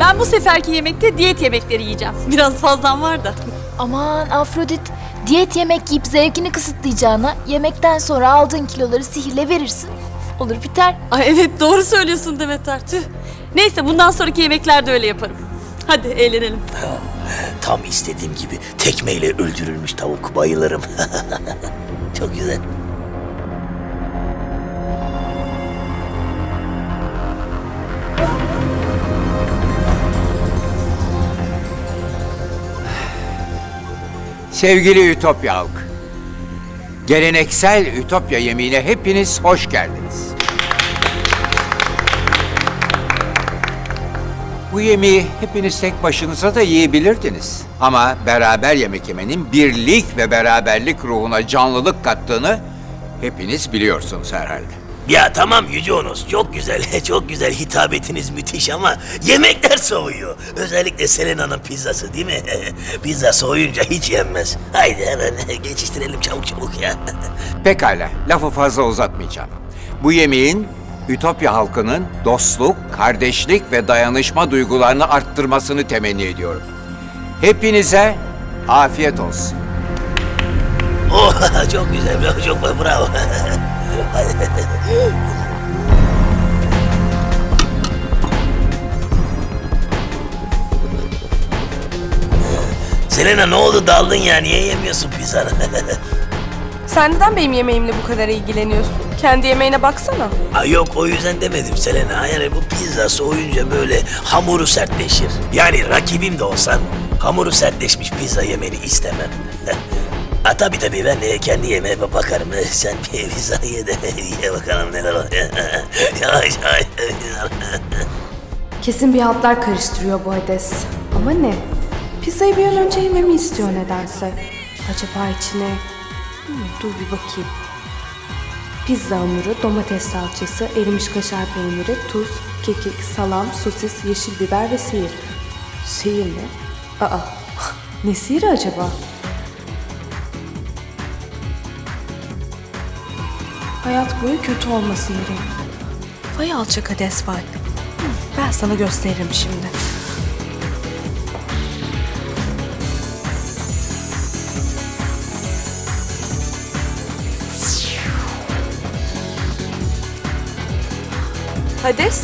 Ben bu seferki yemekte diyet yemekleri yiyeceğim. Biraz fazlam var da. Aman Afrodit, diyet yemek yiyip zevkini kısıtlayacağına yemekten sonra aldığın kiloları sihirle verirsin. Olur biter. Ay evet doğru söylüyorsun Demeter. Tüh. Neyse bundan sonraki yemeklerde öyle yaparım. Hadi eğlenelim. Tam istediğim gibi tekmeyle öldürülmüş tavuk. Bayılırım. Çok güzel. Sevgili Ütopya halk. Geleneksel Ütopya yemeğine hepiniz hoş geldiniz. Bu yemeği hepiniz tek başınıza da yiyebilirdiniz. Ama beraber yemek yemenin birlik ve beraberlik ruhuna canlılık kattığını hepiniz biliyorsunuz herhalde. Ya tamam Yüce Onos çok güzel çok güzel hitabetiniz müthiş ama yemekler soğuyor. Özellikle Selena'nın pizzası değil mi? Pizza soğuyunca hiç yenmez. Haydi hemen geçiştirelim çabuk çabuk ya. Pekala, lafı fazla uzatmayacağım. Bu yemeğin Ütopya halkının dostluk, kardeşlik ve dayanışma duygularını arttırmasını temenni ediyorum. Hepinize afiyet olsun. Oh çok güzel çok bravo. Selena ne oldu daldın ya niye yemiyorsun pizzanı? Sen neden benim yemeğimle bu kadar ilgileniyorsun? Kendi yemeğine baksana. Ay yok o yüzden demedim Selena. Yani bu pizza soğuyunca böyle hamuru sertleşir. Yani rakibim de olsan hamuru sertleşmiş pizza yemeni istemem. Ha tabii tabii ben de kendi yemeğime bakarım. Sen bir pizza ye de ye bakalım neler oluyor. Kesin bir hatlar karıştırıyor bu Hades. Ama ne? Pizzayı bir an önce yememi istiyor nedense. Acaba içine... Hmm, dur bir bakayım. Pizza hamuru, domates salçası, erimiş kaşar peyniri, tuz, kekik, salam, sosis, yeşil biber ve sihir. Sihir mi? Aa, ne sihiri acaba? Hayat boyu kötü olma sihiri. Vay alçak Hades vay. Ben sana gösteririm şimdi. Hades,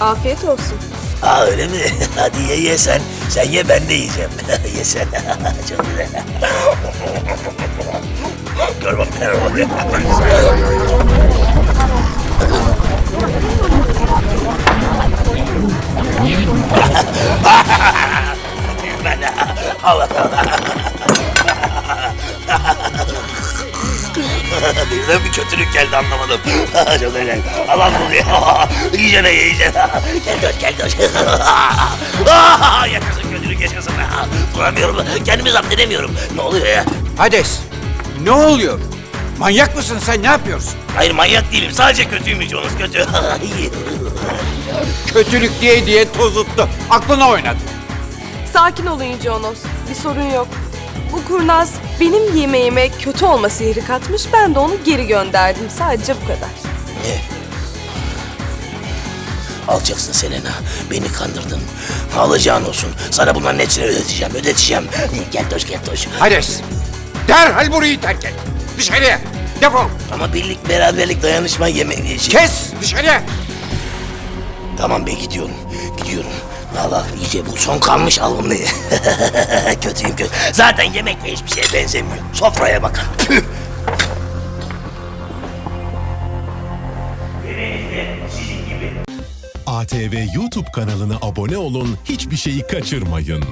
afiyet olsun. Aa öyle mi? Hadi ye ye sen. Sen ye ben de yiyeceğim. ye sen. Çok güzel. Allah Birden bir kötülük geldi anlamadım. Çok güzel. Allah buluyor. İyice ne yiyeceksin. Gel dur gel dur. yaşasın kötülük yaşasın. Duramıyorum. Kendimi zapt edemiyorum. Ne oluyor ya? Hades, ne oluyor? Manyak mısın sen, ne yapıyorsun? Hayır manyak değilim. Sadece kötüymüş Jonas kötü. Kötülük diye diye tozuttu, aklına oynadı. Sakin olun Onos. Bir sorun yok. Bu kurnaz benim yemeğime kötü olma sihri katmış. Ben de onu geri gönderdim. Sadece bu kadar. Ne? Alacaksın Selena. Beni kandırdın. Alacağın olsun. Sana bunların hepsini ödeteceğim. Ödeteceğim. Gel toş gel toş. Hades, derhal burayı terk et. Dışarıya, defol. Ama birlik, beraberlik, dayanışma yemeği için. Kes, dışarıya. Tamam be gidiyorum. Gidiyorum. Valla iyice bu son kalmış alımlı. Kötüyüm kötü. Zaten yemekle hiçbir şeye benzemiyor. Sofraya bak. Püh. ATV YouTube kanalına abone olun, hiçbir şeyi kaçırmayın.